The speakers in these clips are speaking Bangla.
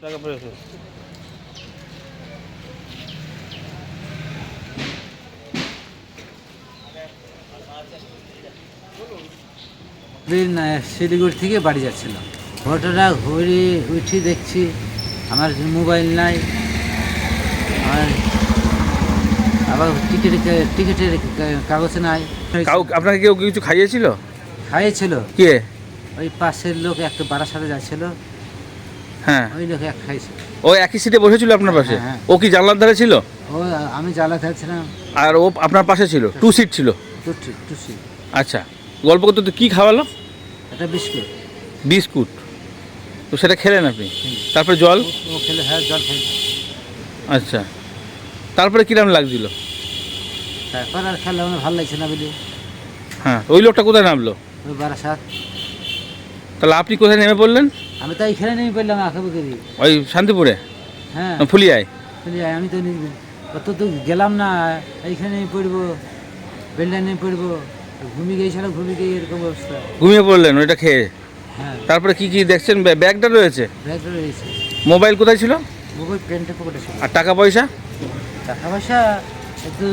টাকা পড়েছে। শিলিগুড়ি থেকে বাড়ি যাচ্ছিল ফটোটা ঘুরে উঠি দেখছি আমার মোবাইল নাই আমার আবার টিকিট টিকিটের কা- কাগজ নাই। কাউ আপনাকে কেউ কিছু খাইয়েছিল? খাইয়েছিল। কে? ওই পাশের লোক একটা বাড়ার সাথে যাচ্ছিল। হ্যাঁ। ওই লোক এক খাইছে। ও একই সিটে বসেছিল আপনার পাশে? হ্যাঁ, হ্যাঁ। ও কি জানলার ধারে ছিল? ও আমি জ্বালা আর ও আপনার পাশে ছিল? টু সিট ছিল? টুসি আচ্ছা। গল্প করতে তো কী খাওয়ালো? একটা বিস্কুট। বিস্কুট। তো সেটা খেলেন আপনি? তারপরে জল? ও- ও খেলে হ্যাঁ জল খাই আচ্ছা। তারপরে কিরম লাগছিল? তারপর আর খেলে আমার ভালো লাগছে না বলি হ্যাঁ ওই লোকটা কোথায় নামলো? ওই বারাসাত। তাহলে আপনি কোথায় নেমে পড়লেন? আমি তো এইখানে নেমে পড়লাম আঁকাবো করি ওই শান্তিপুরে? হ্যাঁ। ফুলিয়ায়? বলি, আমি তো অত তো গেলাম না এইখানে পড়ব বেলডা নিয়ে পড়ব ঘুমিয়ে গিয়েছিল ঘুমিয়ে গিয়ে এরকম অবস্থা। ঘুমিয়ে পড়লেন ওইটা খেয়ে? হ্যাঁ। তারপরে কি কি দেখছেন? ব্যাগ- ব্যাগটা রয়েছে? ব্যাগটা রয়েছে। মোবাইল কোথায় ছিল? মোবাইল প্যান্টে পকেটে ছিল। আর টাকা পয়সা? টাকা পয়সা একটু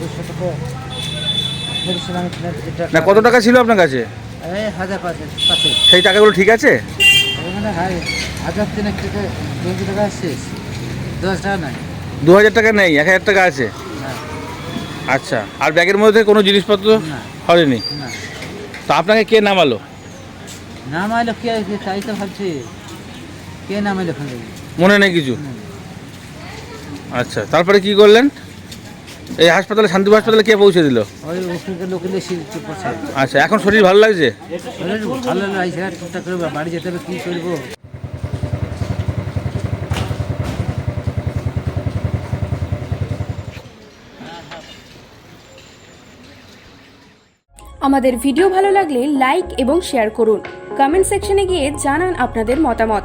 দুশো টাকা। এখানে। না কত টাকা ছিল আপনার কাছে? হাজার পাঁচে পাঁচে সেই টাকাগুলো ঠিক আছে? ওখানে হাই হাজার তিনেক টাকা টোয়েন্টি টাকা শেষ দশ টাকা নাই। দু হাজার টাকা নেই এক হাজার টাকা আছে? আচ্ছা আর ব্যাগের মধ্যে কোনো জিনিসপত্র হয়নি না। তো আপনাকে কে নামালো? নাম কে তাই তো ভাবছি। কে নাম আইলো ওখানে মনে নেই কিছু? আচ্ছা তারপরে কি করলেন? এই হাসপাতালে শান্তিপুর হাসপাতালে কে পৌঁছে দিল? আচ্ছা এখন শরীর ভালো লাগছে? ভালো লাগছে টুকটাক করে বাড়ি যেতে হবে কী করব? আমাদের ভিডিও ভালো লাগলে লাইক এবং শেয়ার করুন। কমেন্ট সেকশনে গিয়ে জানান আপনাদের মতামত।